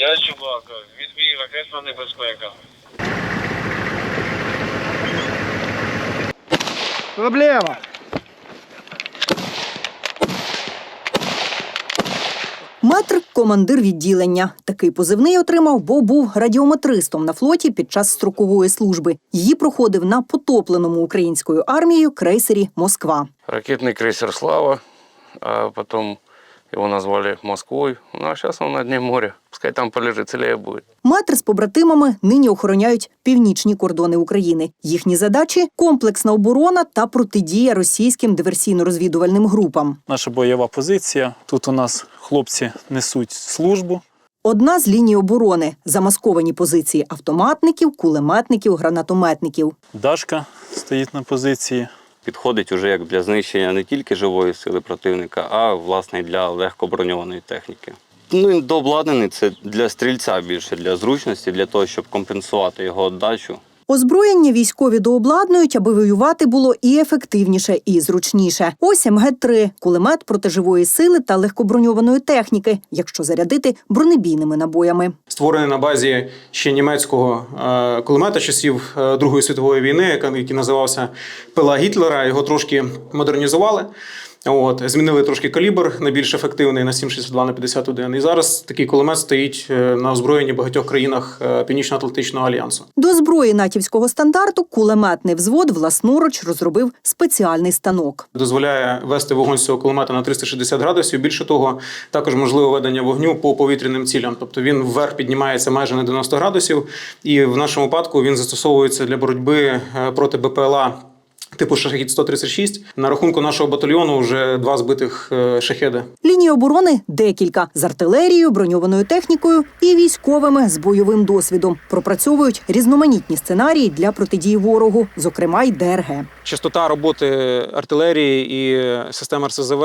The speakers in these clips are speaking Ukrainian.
Я Чубака. Відбій ракетна небезпека. Проблема. Метр командир відділення. Такий позивний отримав, бо був радіометристом на флоті під час строкової служби. Її проходив на потопленому українською армією крейсері Москва. Ракетный крейсер «Слава», а потом его назвали Москвой. Ну, а сейчас он на дне моря. Пускай там полежит, целее будет. Метр з побратимами нині охороняють північні кордони України. Їхні задачі комплексна оборона та протидія російським диверсійно-розвідувальним групам. наша бойова позиція. Тут у нас хлопці несуть службу. Одна з ліній оборони замасковані позиції автоматників, кулеметників, гранатометників. Дашка стоїть на позиції. Підходить уже як для знищення не тільки живої сили противника, а власне для легкоброньованої техніки. Ну, дообладнаний це для стрільця більше, для зручності, для того, щоб компенсувати його віддачу. Озброєння військові дообладнують, аби воювати було і ефективніше, і зручніше. Ось МГ-3 – кулемет протиживої сили та легкоброньованої техніки, якщо зарядити бронебійними набоями. створений на базі ще німецького е, кулемета часів е, Другої світової війни, який називався Пила Гітлера. Його трошки модернізували. От, змінили трошки калібр на більш ефективний на 7,62 на 51. І зараз такий кулемет стоїть е, на озброєнні багатьох країнах е, Північно-Атлантичного альянсу. До зброї натівського стандарту кулеметний взвод власноруч розробив спеціальний станок. Дозволяє вести вогонь з цього кулемета на 360 градусів. Більше того, також можливе ведення вогню по повітряним цілям. Тобто він вверх піднімається майже на 90 градусів, і в нашому випадку він застосовується для боротьби е, проти БПЛА. Типу шахід 136 на рахунку нашого батальйону вже два збитих е, шахеди. Лінії оборони декілька з артилерією, броньованою технікою і військовими з бойовим досвідом. Пропрацьовують різноманітні сценарії для протидії ворогу, зокрема й ДРГ. Частота роботи артилерії і систем РСЗВ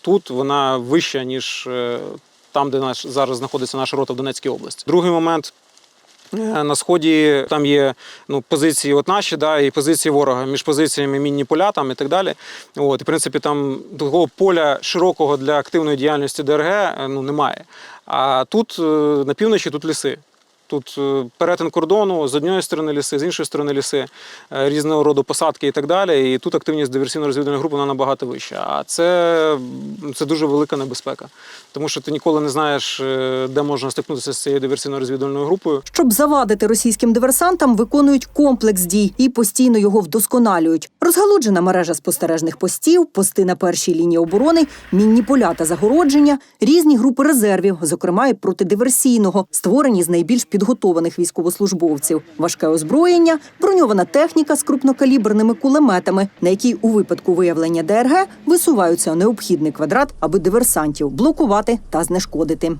тут вона вища ніж е, там, де наш зараз знаходиться наша рота в Донецькій області. Другий момент. Е, На сході там є ну, позиції от наші, да, і позиції ворога між позиціями мінні поля там і так далі. От, і, в принципі, там такого поля широкого для активної діяльності ДРГ е, ну, немає. А тут е, на півночі тут ліси. Тут е, перетин кордону з однієї сторони ліси, з іншої сторони ліси, е, різного роду посадки і так далі. І тут активність диверсійно-розвідувальної групи вона набагато вища. А це, це дуже велика небезпека, тому що ти ніколи не знаєш, е, де можна стикнутися з цією диверсійно-розвідувальною групою. Щоб завадити російським диверсантам, виконують комплекс дій і постійно його вдосконалюють. Розгалуджена мережа спостережних постів, пости на першій лінії оборони, мінні поля та загородження, різні групи резервів, зокрема і протидиверсійного, створені з найбільш підготованих військовослужбовців, важке озброєння, броньована техніка з крупнокаліберними кулеметами, на якій у випадку виявлення ДРГ висуваються необхідний квадрат, аби диверсантів блокувати та знешкодити.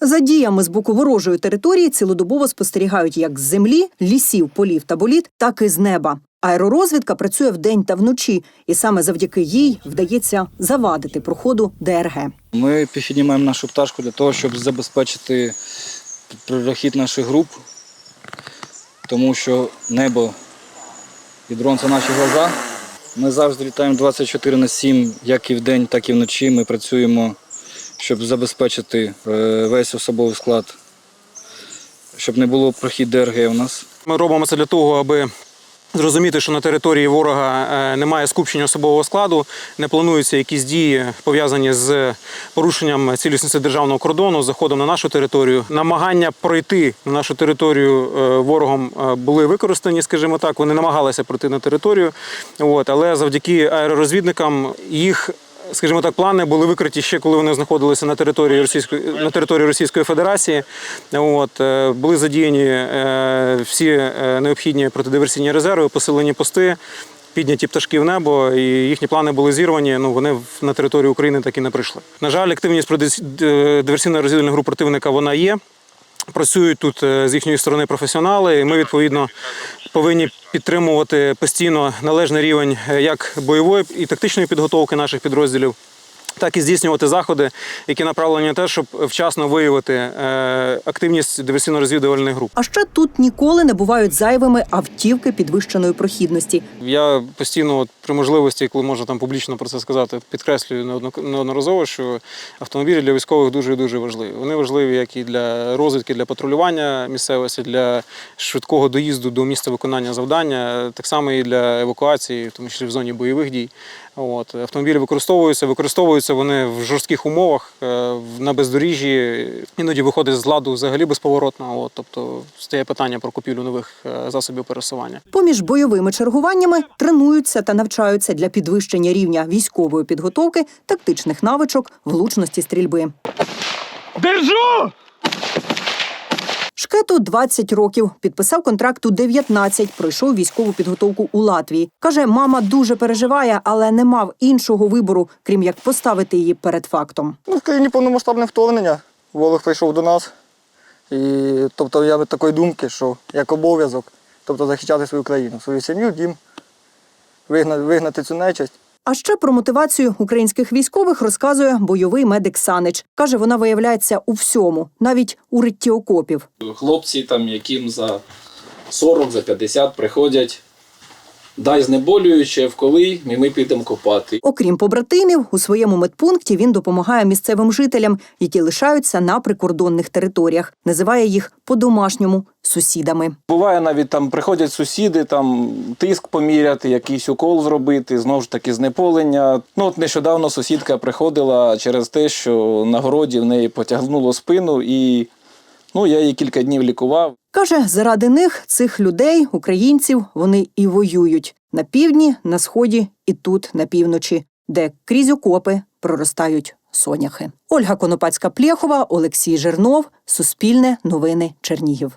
За діями з боку ворожої території цілодобово спостерігають як з землі, лісів, полів та боліт, так і з неба. Аеророзвідка працює вдень та вночі, і саме завдяки їй вдається завадити проходу ДРГ. Ми піднімаємо нашу пташку для того, щоб забезпечити прохід наших груп, тому що небо і дрон це наші глаза. Ми завжди літаємо 24 на 7, як і вдень, так і вночі. Ми працюємо, щоб забезпечити е, весь особовий склад, щоб не було прохід ДРГ у нас. Ми робимо це для того, аби зрозуміти, що на території ворога е, немає скупчення особового складу, не плануються якісь дії пов'язані з порушенням цілісності державного кордону, заходом на нашу територію. Намагання пройти на нашу територію е, ворогом е, були використані, скажімо так. Вони намагалися пройти на територію, от, але завдяки аеророзвідникам їх скажімо так, плани були викриті ще коли вони знаходилися на території Російської на території Російської Федерації. От е, були задіяні е, всі е, необхідні протидиверсійні резерви, посилені пости. Підняті пташки в небо, і їхні плани були зірвані. Ну вони на територію України так і не прийшли. На жаль, активність диверсійно розвідувальних груп противника вона є. Працюють тут е, з їхньої сторони професіонали, і ми відповідно повинні підтримувати постійно належний рівень е, як бойової і тактичної підготовки наших підрозділів. Так і здійснювати заходи, які направлені на те, щоб вчасно виявити е, активність диверсійно-розвідувальних груп. А ще тут ніколи не бувають зайвими автівки підвищеної прохідності. Я постійно, от, при можливості, коли можна там публічно про це сказати, підкреслюю неодно- неодноразово, що автомобілі для військових дуже і дуже важливі. Вони важливі як і для розвідки, для патрулювання місцевості, для швидкого доїзду до місця виконання завдання, так само і для евакуації, в тому числі в зоні бойових дій. От автомобілі використовуються, використовуються вони в жорстких умовах е, на бездоріжжі. Іноді виходить з ладу взагалі безповоротно. От, тобто стає питання про купівлю нових е, засобів пересування. Поміж бойовими чергуваннями тренуються та навчаються для підвищення рівня військової підготовки, тактичних навичок, влучності стрільби. Шкету 20 років. Підписав контракт у 19, пройшов військову підготовку у Латвії. Каже, мама дуже переживає, але не мав іншого вибору, крім як поставити її перед фактом. Ну, країні повномасштабне вторгнення. Ворог прийшов до нас. І тобто я такої думки, що як обов'язок, тобто захищати свою країну, свою сім'ю, дім, вигнати, вигнати цю нечисть. А ще про мотивацію українських військових розказує бойовий медик Санич. Каже, вона виявляється у всьому, навіть у ритті окопів. хлопці, там, яким за 40, за 50 приходять, дай знеболююче, вколи, і ми підемо копати. Окрім побратимів, у своєму медпункті він допомагає місцевим жителям, які лишаються на прикордонних територіях. Називає їх по-домашньому сусідами. Буває навіть там приходять сусіди, там тиск поміряти, якийсь укол зробити, знову ж таки знеполення. Ну от нещодавно сусідка приходила через те, що на городі в неї потягнуло спину, і ну я її кілька днів лікував. Каже, заради них, цих людей, українців, вони і воюють на півдні, на сході і тут, на півночі, де крізь окопи проростають соняхи. Ольга Конопацька-Плєхова, Олексій Жернов, Суспільне, Новини, Чернігів.